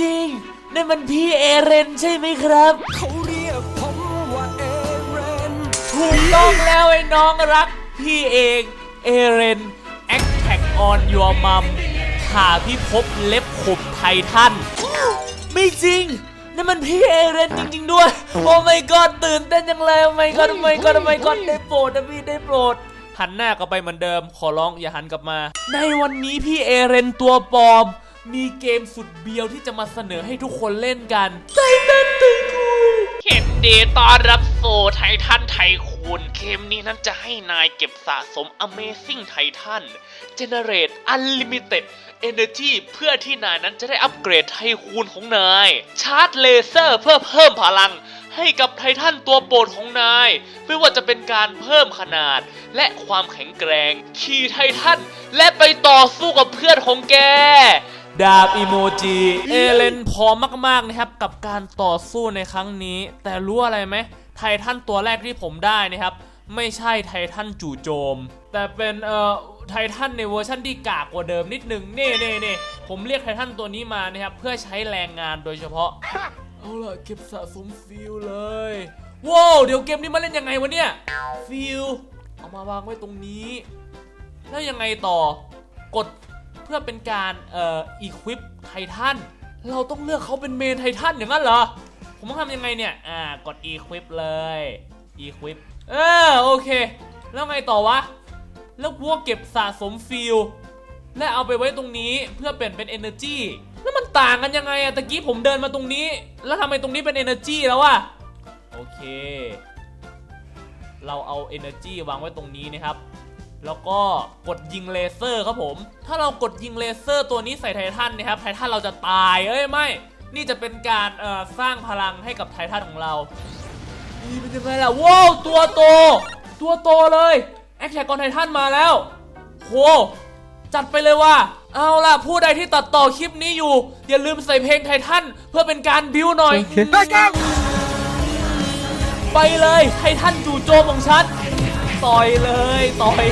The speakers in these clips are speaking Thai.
จริงนั่นมันพี่เอเรนใช่ไหมครับ เขาเรียกผมว่าเอเรนถูกต้องแล้วไอ้น้องรัก พี่เองเอเรน Attack on your mom ข่าพี่พบเล็บขบไททันไม่จริงนั่นมันพี่เอเรนจริง ๆ ด้วย โอ้ my god ตื่นเต้นจังเลยโอ้ my god โอ้ my god โอ้ my god ได้โปรดนะพี่ได้โปรด หันหน้ากลับไปเหมือนเดิม ขอร้องอย่าหันกลับมา ในวันนี้พี่เอเรนตัวปลอม มีเกมสุดเบียวที่จะมาเสนอให้ทุกคนเล่นกันไททันไทคูนเห็นดีต้อนรับโซไททันไทคูนเกมนี้นั้นจะให้นายเก็บสะสม Amazing Titan Generate Unlimited Energy เพื่อที่นายนั้นจะได้อัปเกรดไทคูนของนาย ชาร์จเลเซอร์เพื่อเพิ่มพลังให้กับไททันตัวโปรดของนาย ไม่ว่าจะเป็นการเพิ่มขนาด และความแข็งแกร่งขี่ไททันและไปต่อสู้กับเพื่อนของแก ดาบอีโมจิ เอเลนพร้อมมากๆนะครับ กับการต่อสู้ในครั้งนี้ แต่รู้อะไรไหม ไททันตัวแรกที่ผมได้นะครับ ไม่ใช่ไททันจู่โจม แต่เป็นเอ่อไททันในเวอร์ชันที่กากกว่าเดิมนิดนึงเน่เน่เน่ผมเรียกไททันตัวนี้มานะครับ เพื่อใช้แรงงานโดยเฉพาะ เอาล่ะ เก็บสะสมฟิลเลยว้าวเดี๋ยวเกมนี้มาเล่นยังไงวะเนี่ยฟิลเอามาวางไว้ตรงนี้ แล้วยังไงต่อกด เพื่อเป็นการเอ่ออีควิปไททันเราต้องเลือกเขาเป็นเมนไททันอย่างนั้นเหรอ ผมต้องทำยังไงเนี่ย อ่ากดอีควิปเลยอีควิปเออโอเค แล้วไงต่อวะ แล้วพวกเก็บสะสมฟิลและเอาไปไว้ตรงนี้เพื่อเปลี่ยนเป็น Energy แล้วมันต่างกันยังไงอะตะกี้ผมเดินมาตรงนี้ แล้วทำไมตรงนี้เป็น Energy แล้วอะโอเค เราเอา Energy วางไว้ตรงนี้นะครับ แล้วก็กดยิงเลเซอร์ครับผม ถ้าเรากดยิงเลเซอร์ตัวนี้ใส่ไททันนะครับไททันเราจะตายเอ้ยไม่ นี่จะเป็นการเอ่อสร้างพลังให้กับไททันของเรานี่เป็นยังไงล่ะว้าวตัวโต ตัวโตเลยแอคแท็กกอนไททันมาแล้วโหจัดไปเลยว่า เอาล่ะ ผู้ใดที่ตัดต่อคลิปนี้อยู่ อย่าลืมใส่เพลงไททันเพื่อเป็นการบิวหน่อย ไปเลยไททันจู่โจมของฉัน ต่อยเลยต่อย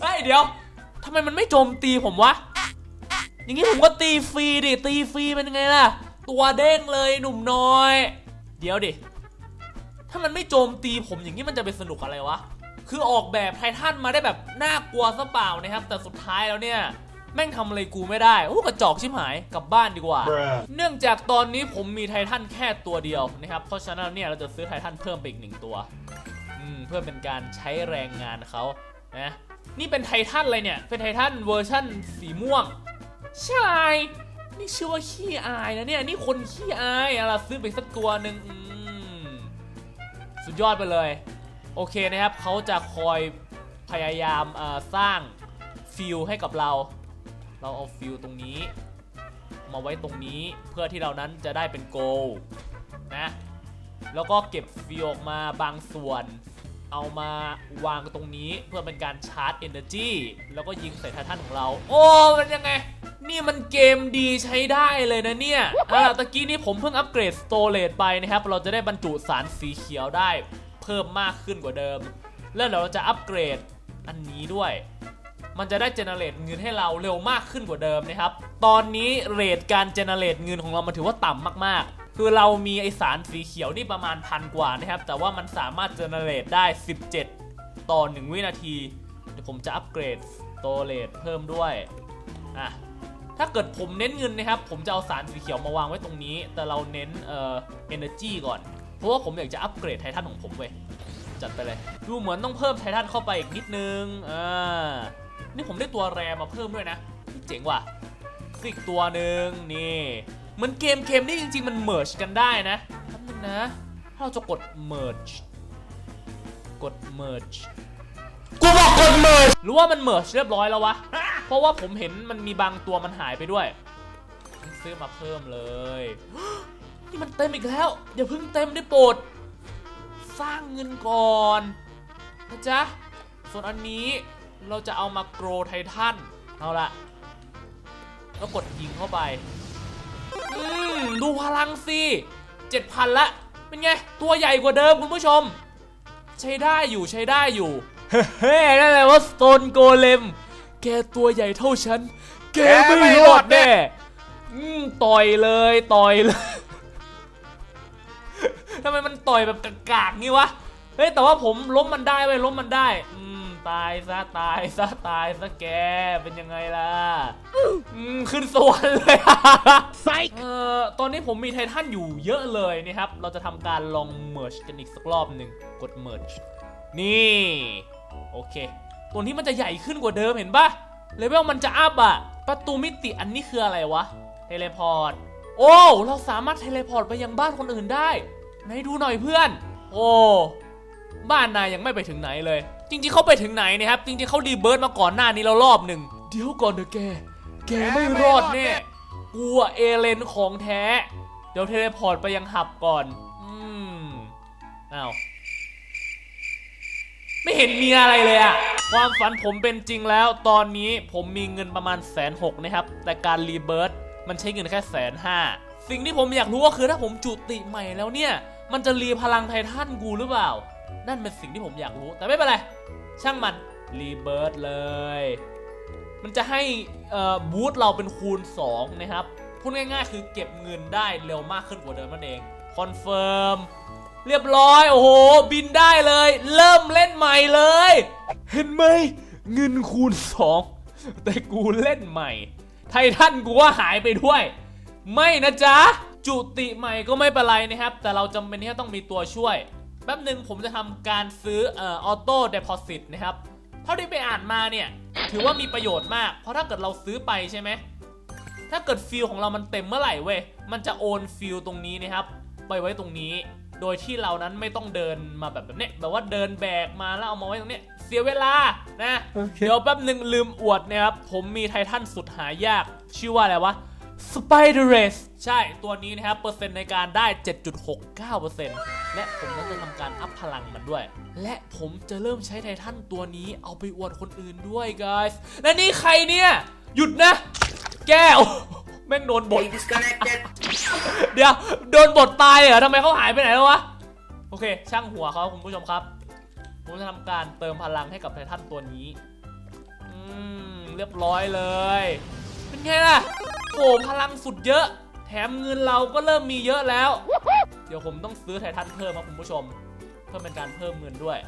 เฮ้ยเดี๋ยวทำไมมันไม่โจมตีผมวะ อย่างนี้ผมก็ตีฟรีดิ ตีฟรีเป็นยังไงล่ะ ตัวเด้งเลยหนุ่มน้อย เดี๋ยวดิ ถ้ามันไม่โจมตีผมอย่างนี้มันจะเป็นสนุกอะไรวะ คือออกแบบไททันมาได้แบบน่ากลัวซะเปล่านะครับ แต่สุดท้ายแล้วเนี่ยแม่งทำอะไรกูไม่ได้ โอ้กระจอกชิบหาย กลับบ้านดีกว่า เนื่องจากตอนนี้ผมมีไททันแค่ตัวเดียวนะครับ เพราะฉะนั้นเนี่ยเราจะซื้อไททันเพิ่มไปอีกหนึ่งตัวอืม เพื่อเป็นการใช้แรงงานเขานะนี่เป็นไททันอะไรเนี่ย เป็นไททันเวอร์ชั่นสีม่วง ใช่ นี่ชื่อว่าขี้อายนะเนี่ย นี่คนขี้อายเอาล่ะซื้อไปสักตัวหนึ่งสุดยอดไปเลย โอเคนะครับเขาจะคอยพยายามสร้างฟิลให้กับเรา เราเอาฟิลตรงนี้ มาไว้ตรงนี้เพื่อที่เรานั้นจะได้เป็นโกลนะ แล้วก็เก็บฟิลออกมาบางส่วน เอามาวางตรงนี้เพื่อเป็นการชาร์จ Energy แล้วก็ยิงใส่ไททันของเรา โอ้มันยังไง นี่มันเกมดีใช้ได้เลยนะเนี่ย อ่าตะกี้นี้ผมเพิ่งอัปเกรดสโตร a จไปนะครับ เราจะได้บรรจุสารสีเขียวได้เพิ่มมากขึ้นกว่าเดิม แล้วเดี๋ยวเราจะอัปเกรดอันนี้ด้วย มันจะได้เจเนเรตเงินให้เราเร็วมากขึ้นกว่าเดิมนะครับ ตอนนี้เรทการเจเนเรตเงินของเรามันถือว่าต่ำมากๆ คือเรามีไอสารสีเขียวนี่ประมาณพันกว่านะครับ แต่ว่ามันสามารถเจเนเรตได้ 17 ต่อ 1 วินาที เดี๋ยวผมจะอัปเกรดสโตเรจเพิ่มด้วย อะ ถ้าเกิดผมเน้นเงินนะครับ ผมจะเอาสารสีเขียวมาวางไว้ตรงนี้ แต่เราเน้นเอ่อ energy ก่อน เพราะว่าผมอยากจะอัปเกรดไททันของผมเว้ย จัดไปเลย ดูเหมือนต้องเพิ่มไททันเข้าไปอีกนิดนึง อ่า นี่ผมได้ตัวแรมาเพิ่มด้วยนะ เจ๋งว่ะอีกตัวหนึ่งนี่ เหมือนเกมเกมนี่จริง ๆ มันเมิร์ชกันได้นะแป๊บนึงนะถ้าเราจะกด merge กด merge กูบอกกด merge หรือว่ามัน merge เรียบร้อยแล้ววะ เพราะว่าผมเห็นมันมีบางตัวมันหายไปด้วยฉันซื้อมาเพิ่มเลย นี่มันเต็มอีกแล้วอย่าเพิ่งเต็มได้โปรด สร้างเงินก่อนนะจ๊ะ ส่วนอันนี้เราจะเอามาโกรไททันเอาละแล้วกดยิงเข้าไป อืมดูพลังสิเจ็ดพันละ เป็นไง ตัวใหญ่กว่าเดิมคุณผู้ชม ใช้ได้อยู่ใช้ได้อยู่ เฮ้นั่นแหละว่าสโตนโกเลม แกตัวใหญ่เท่าฉัน แกไม่รอดแน่อืมต่อยเลยต่อยเลยทำไมมันต่อยแบบกากๆงี้วะ เฮ้ยแต่ว่าผมล้มมันได้เว้ยล้มมันได้อืม ตายซะตายซะตายซะแกเป็นยังไงล่ะอืมขึ้นสวรรค์เลยเอ่อตอนนี้ผมมีไททันอยู่เยอะเลยนะครับ เราจะทำการลองเมิร์ชกันอีกสักรอบหนึ่งกดเมิร์ชนี่ โอเค ตัวนี้มันจะใหญ่ขึ้นกว่าเดิมเห็นปะเลเวลมันจะอัพอะประตูมิติอันนี้คืออะไรวะ เทเลพอร์ต โอ้ เราสามารถเทเลพอร์ตไปยังบ้านคนอื่นได้ ไหนดูหน่อยเพื่อน โอ้ บ้านนายยังไม่ไปถึงไหนเลยจ ริง ๆเขาไปถึงไหนเนะครับ จริงๆเขาดีเบิร์ดมาก่อนหน้านี้แล้วรอบหนึ่งเดี๋ยวก่อนเถอะแก แกไม่รอดแน่กูอะเอเลนของแท้ เดี๋ยวเทเลพอร์ตไปยังหับก่อน อืมอ้าวไม่เห็นมีอะไรเลยอะความฝันผมเป็นจริงแล้ว ตอนนี้ผมมีเงินประมาณแสนหกนะครับ แต่การรีเบิร์ตมันใช้เงินแค่แสนห้าสิ่งที่ผมอยากรู้ก็คือถ้าผมจุติใหม่แล้วเนี่ย มันจะรีพลังไททันกูหรือเปล่า นั่นเป็นสิ่งที่ผมอยากรู้ แต่ไม่เป็นไร ช่างมันรีเบิร์ตเลย มันจะให้บูทเราเป็นคูณ 2 นะครับ พูดง่ายๆ คือเก็บเงินได้เร็วมากขึ้นกว่าเดิมนั่นเองคอนเฟิร์มเรียบร้อย โอ้โห บินได้เลย เริ่มเล่นใหม่เลย เห็นไหม เงินคูณ 2 แต่กูเล่นใหม่ ไททันกูว่าหายไปด้วย ไม่นะจ๊ะ จุติใหม่ก็ไม่เป็นไรนะครับ แต่เราจำเป็นที่จะต้องมีตัวช่วย แป๊บหนึ่งผมจะทำการซื้อเอ่อออโต้เด o s สิตนะครับ เท่าที่ไปอ่านมาเนี่ย ถือว่ามีประโยชน์มาก เพราะถ้าเกิดเราซื้อไปใช่ไหม ถ้าเกิดฟิลของเรามันเต็มเมื่อไหร่เว้ย มันจะโอนฟิลตรงนี้นะครับ ไปไว้ตรงนี้ โดยที่เรานั้นไม่ต้องเดินมาแบบแบบเนี้ย แบบว่าเดินแบกมาแล้วเอามาไว้ตรงเนี้ย เสียเวลา นะ เดี๋ยวแป๊บหนึ่งลืมอวดนะครับ ผมมีไททันสุดหายาก ชื่อว่าอะไรวะ Spider Race ใช่ ตัวนี้นะครับ เปอร์เซ็นต์ในการได้ 7.69% และผมนั้นจะทำการอัพพลังมันด้วย และผมจะเริ่มใช้ไททันตัวนี้เอาไปอวดคนอื่นด้วย guys และนี่ใครเนี่ย หยุดนะ แก้ว แม่งโดนบท เดี๋ยว โดนบทตายเหรอทำไมเขาหายไปไหนแล้ววะ โอเค ช่างหัวเขาคุณผู้ชมครับ ผมจะทำการเติมพลังให้กับไททันตัวนี้อืมเรียบร้อยเลย เป็นไงล่ะโอ้พลังสุดเยอะ แถมเงินเราก็เริ่มมีเยอะแล้วเดี๋ยวผมต้องซื้อไททันเพิ่มครับคุณผู้ชม เพื่อเป็นการเพิ่มเงินด้วย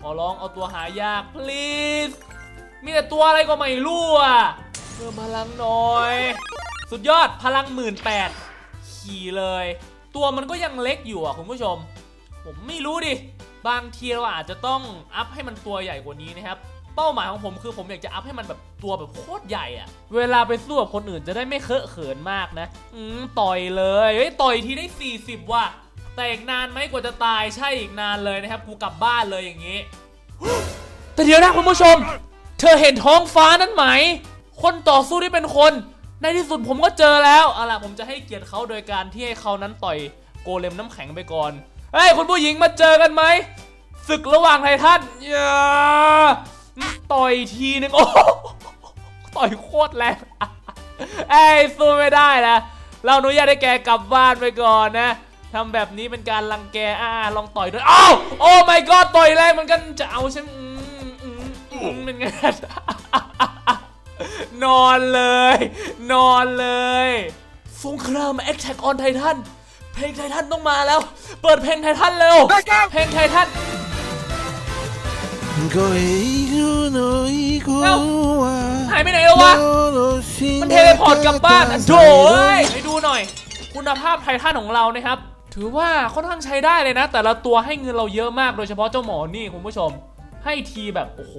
ขอร้องเอาตัวหายาก please มีแต่ตัวอะไรก็ไม่รู้อะเพิ่มพลังหน่อย สุดยอดพลังหมื่นแปดขี่เลย ตัวมันก็ยังเล็กอยู่อะคุณผู้ชม ผมไม่รู้ดิ บางทีเราอาจจะต้องอัพให้มันตัวใหญ่กว่านี้นะครับ เป้าหมายของผมคือผมอยากจะอัพให้มันแบบตัวแบบโคตรใหญ่อะเวลาไปสู้กับคนอื่นจะได้ไม่เคอะเขินมากนะ อืมต่อยเลยเฮ้ยต่อยทีได้ 40 ว่ะ แต่อีกนานไหมกว่าจะตายใช่อีกนานเลยนะครับ กูกลับบ้านเลยอย่างนี้ แต่เดี๋ยวนะคุณผู้ชม เธอเห็นท้องฟ้านั้นไหม คนต่อสู้ที่เป็นคน ในที่สุดผมก็เจอแล้วเอาล่ะผมจะให้เกียรติเขาโดยการที่ให้เขานั้นต่อยโกเลมน้ำแข็งไปก่อนเฮ้ยคุณผู้หญิงมาเจอกันไหมศึกระหว่างไททันอย่า ต่อยทีนึงโอ้โหต่อยโคตรแรงไอ้ยสู้ไม่ได้นะเราอนุญาตให้แกกลับบ้านไปก่อนนะทำแบบนี้เป็นการรังแกอ่าลองต่อยด้วยอ้าวโอ้ my god ต่อยแรงเหมือนกันจะเอาฉันอืมอืมอืมเป็นไงนอนเลย นอนเลยสงคราม Attack on Titan เพลงไททันต้องมาแล้ว เปิดเพลงไททันเร็วเพลงไททัน ก็อยู่หน่อยกว่าหายไปไหนแล้ววะ มันเทเลพอร์ตกลับบ้านโถ่ไปดูหน่อย คุณภาพไททันของเรานะครับ ถือว่าค่อนข้างใช้ได้เลยนะ แต่ละตัวให้เงินเราเยอะมากโดยเฉพาะเจ้าหมอนี่คุณผู้ชม ให้ทีแบบโอ้โห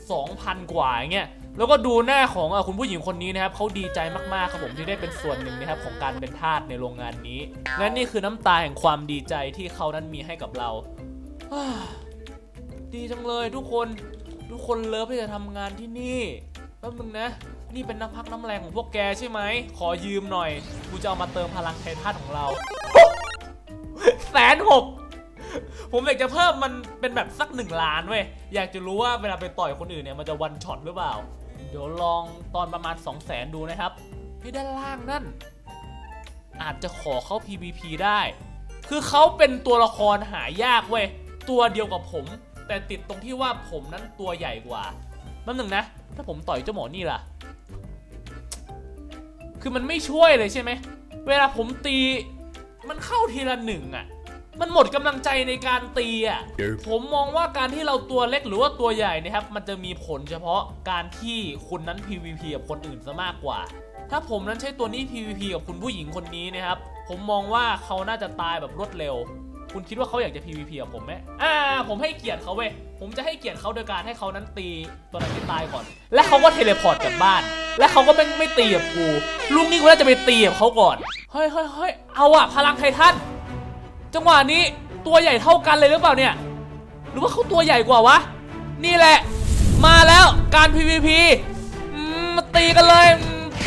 2,000 กว่าอย่างเงี้ยแล้วก็ดูหน้าของอคุณผู้หญิงคนนี้นะครับเขาดีใจมากๆครับผมที่ได้เป็นส่วนหนึ่งนะครับของการเป็นทาสในโรงงานนี้ และนี่คือน้ำตาแห่งความดีใจที่เขานั้นมีให้กับเรา ดีจังเลยทุกคนทุกคนเลิฟที่จะทำงานที่นี่แป๊บนึงนะ นี่เป็นน้ำพักน้ำแรงของพวกแกใช่ไหม ขอยืมหน่อย กูจะเอามาเติมพลังไททันของเราแสนหกผมอยากจะเพิ่มมันเป็นแบบสักหนึ่งล้านเว้ย อยากจะรู้ว่าเวลาไปต่อยคนอื่นเนี่ยมันจะวันช็อตหรือเปล่า เดี๋ยวลองตอนประมาณ 2 0 0แสนดูนะครับที่ด้านล่างนั่น อาจจะขอเข้า PVP ได้ คือเขาเป็นตัวละครหายากเว้ย ตัวเดียวกับผม แต่ติดตรงที่ว่าผมนั้นตัวใหญ่กว่าแป๊บหนึงนะ ถ้าผมต่อยเจ้าหมอนี่ล่ะ คือมันไม่ช่วยเลยใช่ไหม เวลาผมตีมันเข้าทีละหนึ่งอะมันหมดกำลังใจในการตีอะ ผมมองว่าการที่เราตัวเล็กหรือว่าตัวใหญ่นะครับ มันจะมีผลเฉพาะการที่คุณนั้น PVP กับคนอื่นซะมากกว่า ถ้าผมนั้นใช้ตัวนี้ PVP กับคุณผู้หญิงคนนี้นะครับ ผมมองว่าเขาน่าจะตายแบบรวดเร็ว คุณคิดว่าเขาอยากจะ PVP กับผมไหมอ่า ผมให้เกียรติเขาเว้ย ผมจะให้เกียรติเขาโดยการให้เขานั้นตีตัวนั้นที่ตายก่อน และเขาก็เทเลพอร์ตกลับบ้าน และเขาก็ไม่ไม่ตีกับกู ลูกนี่กูน่าจะไปตีกับเขาก่อน เฮ้ยเฮ้ยเฮ้ยเอาอะพลังไททัน จังหวะนี้ตัวใหญ่เท่ากันเลยหรือเปล่าเนี่ย หรือว่าเขาตัวใหญ่กว่าวะ นี่แหละ มาแล้วการ PVP มาตีกันเลย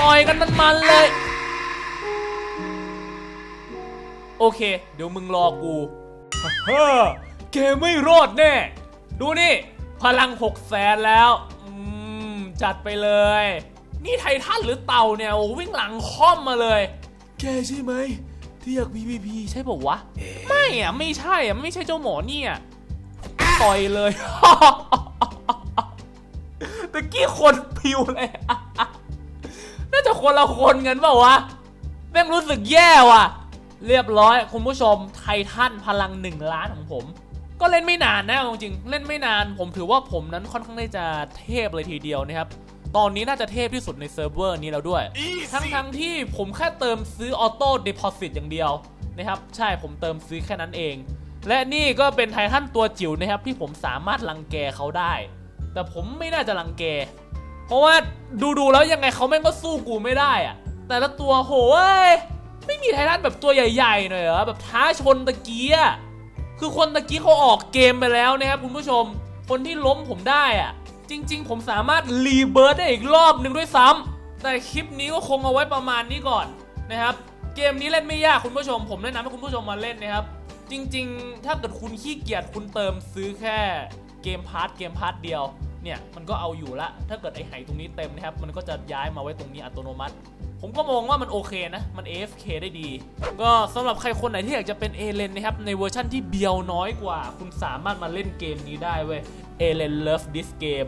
ต่อยกันมันๆเลยโอเค เดี๋ยวมึงรอกู ฮ้อเกมไม่รอดแน่ ดูนี่ พลัง6แสนแล้ว อืม จัดไปเลย นี่ไททันหรือเต่าเนี่ยโอ้วิ่งหลังค่อมมาเลย แกใช่ไหม ที่อยาก PVP ใช่ป่าวะ ไม่อะ ไม่ใช่อะ ไม่ใช่เจ้าหมอเนี่ย ต่อยเลย ตะกี้คนพิวเลย น่าจะคนละคนกันเปล่าวะ แม่งรู้สึกแย่ว่ะ เรียบร้อยคุณผู้ชมไททันพลังหนึ่งล้านของผม ก็เล่นไม่นานนะเอาจริงๆเล่นไม่นาน ผมถือว่าผมนั้นค่อนข้างที่จะเทพเลยทีเดียวนะครับตอนนี้น่าจะเทพที่สุดในเซิร์ฟเวอร์นี้แล้วด้วย ทั้งทั้งๆที่ผมแค่เติมซื้อออโต้เด o s สิตอย่างเดียวนะครับใช่ผมเติมซื้อแค่นั้นเอง และนี่ก็เป็นไททันตัวจิ๋วนะครับที่ผมสามารถรังแกเขาได้ แต่ผมไม่น่าจะรังแก เพราะว่าดูดูๆแล้วยังไงเขาแม่งก็สู้กูไม่ได้อะแต่ละตัวโหย ไม่มีไททันแบบตัวใหญ่ๆหน่อยเหรอแบบท้าชนตะกี้อะคือคนตะกี้เขาออกเกมไปแล้วนะครับคุณผู้ชม คนที่ล้มผมได้อะจริง ๆ ผมสามารถรีเบิร์ดได้อีกรอบหนึ่งด้วยซ้ำแต่คลิปนี้ก็คงเอาไว้ประมาณนี้ก่อนนะครับเกมนี้เล่นไม่ยากคุณผู้ชม ผมแนะนำให้คุณผู้ชมมาเล่นนะครับจริง ๆ ถ้าเกิดคุณขี้เกียจคุณเติมซื้อแค่เกมพาร์ทเกมพาร์ทเดียว เนี่ยมันก็เอาอยู่ละ ถ้าเกิดไอ้ไหตรงนี้เต็มนะครับ มันก็จะย้ายมาไว้ตรงนี้อัตโนมัติ ผมก็มองว่ามันโอเคนะ มัน AFK ได้ดี ก็สำหรับใครคนไหนที่อยากจะเป็นเอเลนนะครับ ในเวอร์ชั่นที่เบียวน้อยกว่า คุณสามารถมาเล่นเกมนี้ได้เว้ยเอเลนเลิฟดิสเกม